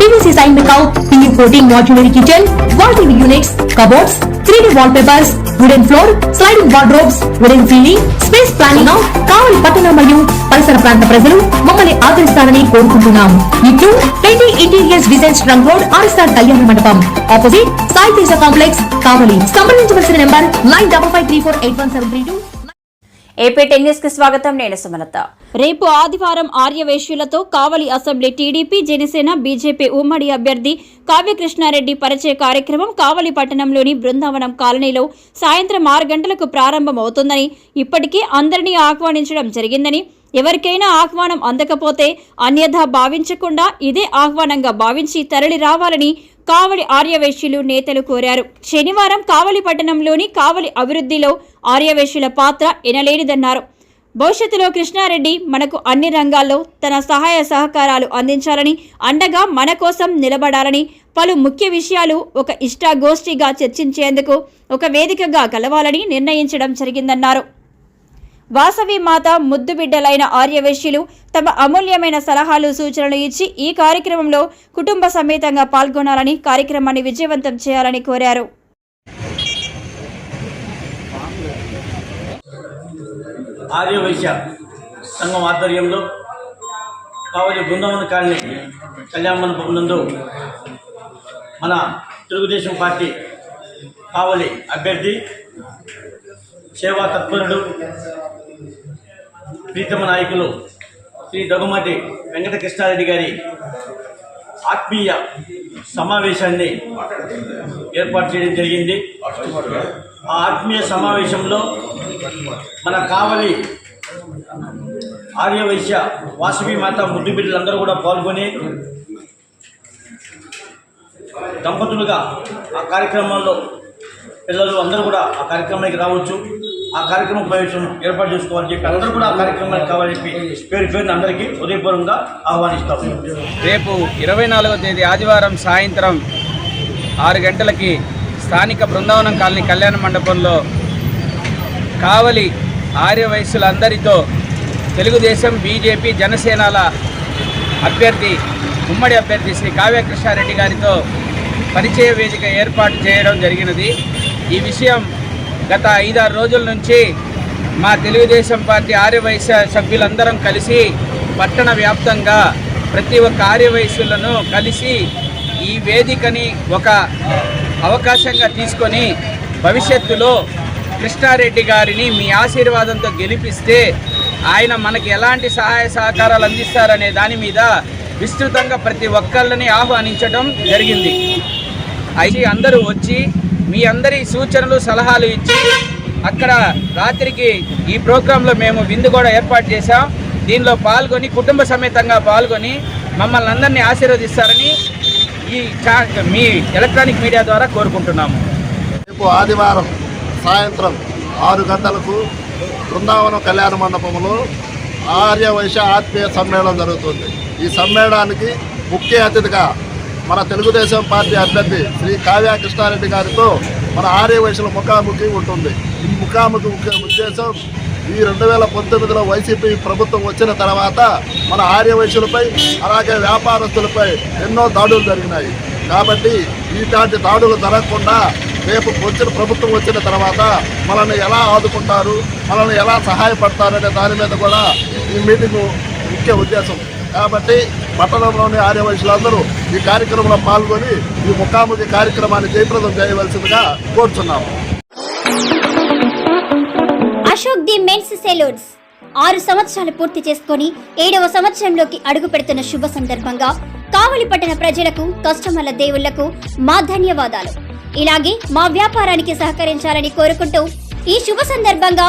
PVC సైన్ మేకౌట్ PU coating modular kitchen wall TV units cupboards three D wall papers wooden floor sliding wardrobes wooden ceiling space planning Kavali పట్టణ మరియు పరిసర ప్రాంత ప్రజలు మమ్మల్ని ఆదరిస్తారని కోరుకుంటున్నాం ఇట్లు ట్వంటీ ఇంటీరియర్స్ డిజైన్ స్ట్రంగ్ రోడ్ ఆర్ఎస్ఆర్ కళ్యాణ మండపం. Opposite Sai Teja complex Kavali. సంప్రదించవలసిన number nine double five three four eight one seven three two. AP టెన్నిస్కి స్వాగతం. నేను సుమలత. రేపు ఆదివారం ఆర్యవేశ్యులతో Kavali assembly TDP Janasena BJP ఉమ్మడి అభ్యర్థి కావ్యకృష్ణారెడ్డి పరిచయ కార్యక్రమం కావలి పట్టణంలోని బృందావనం కాలనీలో సాయంత్రం ఆరు గంటలకు ప్రారంభమవుతుందని ఇప్పటికే అందరినీ ఆహ్వానించడం జరిగిందని ఎవరికైనా ఆహ్వానం అందకపోతే అన్యథా భావించకుండా ఇదే ఆహ్వానంగా భావించి తరలి రావాలని కావలి ఆర్యవేశ్యులు నేతలు కోరారు. శనివారం కావలి పట్టణంలోని కావలి అభివృద్ధిలో ఆర్యవేశ్యుల పాత్ర ఎనలేనిదన్నారు. భవిష్యత్తులో కృష్ణారెడ్డి మనకు అన్ని రంగాల్లో తన సహాయ సహకారాలు అందించాలని అండగా మన కోసం నిలబడాలని పలు ముఖ్య విషయాలు ఒక ఇష్టాగోష్ఠిగా చర్చించేందుకు ఒక వేదికగా కలవాలని నిర్ణయించడం జరిగిందన్నారు. వాసవి మాత ముద్దు బిడ్డలైన ఆర్యవేశ్యులు తమ అమూల్యమైన సలహాలు సూచనలు ఇచ్చి ఈ కార్యక్రమంలో కుటుంబ సమేతంగా పాల్గొనాలని కార్యక్రమాన్ని విజయవంతం చేయాలని కోరారు. ఆర్యవైశ్య సంఘం ఆధ్వర్యంలో కావలి బృందావన కాలనీ కళ్యాణ మండపం మన తెలుగుదేశం పార్టీ కావలి అభ్యర్థి సేవా తత్పరుడు ప్రీతమ నాయకులు శ్రీ దగుమటి వెంకటకృష్ణారెడ్డి గారి ఆత్మీయ సమావేశాన్ని ఏర్పాటు చేయడం జరిగింది. ఆ ఆత్మీయ సమావేశంలో మన కావలి ఆర్యవైశ్య వాసవి మాత ముద్దు బిడ్డలందరూ కూడా పాల్గొని దంపతులుగా ఆ కార్యక్రమంలో పిల్లలు అందరూ కూడా ఆ కార్యక్రమానికి రావచ్చు. ఆ కార్యక్రమం ప్రవేశం ఏర్పాటు చేసుకోవాలని చెప్పి అందరూ కూడా ఆ కార్యక్రమానికి కావాలని చెప్పి పేరు పేరుని అందరికీ ఉదయపూర్వకంగా ఆహ్వానిస్తాం. రేపు ఇరవై నాలుగో తేదీ ఆదివారం సాయంత్రం ఆరు గంటలకి స్థానిక బృందావనం కాలనీ కళ్యాణ మండపంలో కావలి ఆర్య వయస్సులందరితో తెలుగుదేశం బీజేపీ జనసేనల అభ్యర్థి ఉమ్మడి అభ్యర్థి శ్రీ కావ్యకృష్ణారెడ్డి గారితో పరిచయ వేదిక ఏర్పాటు చేయడం జరిగినది. ఈ విషయం గత ఐదారు రోజుల నుంచి మా తెలుగుదేశం పార్టీ ఆర్యవైశ్య సభ్యులందరం కలిసి పట్టణ వ్యాప్తంగా ప్రతి ఒక్క ఆర్యవైశ్యులను కలిసి ఈ వేదికని ఒక అవకాశంగా తీసుకొని భవిష్యత్తులో కృష్ణారెడ్డి గారిని మీ ఆశీర్వాదంతో గెలిపిస్తే ఆయన మనకి ఎలాంటి సహాయ సహకారాలు అందిస్తారనే దాని మీద విస్తృతంగా ప్రతి ఒక్కళ్ళని ఆహ్వానించడం జరిగింది. అయితే అందరూ వచ్చి మీ అందరి సూచనలు సలహాలు ఇచ్చి అక్కడ రాత్రికి ఈ ప్రోగ్రాంలో మేము విందు కూడా ఏర్పాటు చేశాం. దీనిలో పాల్గొని కుటుంబ సమేతంగా పాల్గొని మమ్మల్ని అందరినీ ఆశీర్వదిస్తారని ఈ చా మీ ఎలక్ట్రానిక్ మీడియా ద్వారా కోరుకుంటున్నాము. రేపు ఆదివారం సాయంత్రం ఆరు గంటలకు బృందావనం కళ్యాణ మండపంలో ఆర్య వైశ్య ఆత్మీయ సమ్మేళనం జరుగుతుంది. ఈ సమ్మేళనానికి ముఖ్య అతిథిగా మన తెలుగుదేశం పార్టీ అభ్యర్థి శ్రీ కావ్య కృష్ణారెడ్డి గారితో మన ఆర్య వైశ్యుల ముఖాముఖి ఉంటుంది. ఈ ముఖాముఖి ముఖ్య ఉద్దేశం ఈ రెండు వేల పంతొమ్మిదిలో వైసీపీ ప్రభుత్వం వచ్చిన తర్వాత మన ఆర్య వైశ్యులపై అలాగే వ్యాపారస్తులపై ఎన్నో దాడులు జరిగినాయి. కాబట్టి ఇలాంటి దాడులు జరగకుండా రేపు వచ్చిన ప్రభుత్వం వచ్చిన తర్వాత మనల్ని ఎలా ఆదుకుంటారు మనల్ని ఎలా సహాయపడతారనే దాని మీద కూడా ఈ మీటింగ్ ముఖ్య ఉద్దేశం. కాబట్టి పట్టణంలోని ఆర్యవైశ్యులందరూ ఈ కార్యక్రమంలో పాల్గొని ఈ ముఖాముఖి కార్యక్రమాన్ని జయప్రదం చేయవలసిందిగా కోరుతున్నాము అశోక్ ది మెన్స్ సెలూన్స్. ఆరు సంవత్సరాలు పూర్తి చేసుకొని ఏడవ సంవత్సరంలోకి అడుగు పెడుతున్న శుభ సందర్భంగా కావలి పట్టణ ప్రజలకు కస్టమర్ల దేవుళ్ళకు మా ధన్యవాదాలు. ఇలాగే మా వ్యాపారానికి సహకరించాలని కోరుకుంటూ ఈ శుభ సందర్భంగా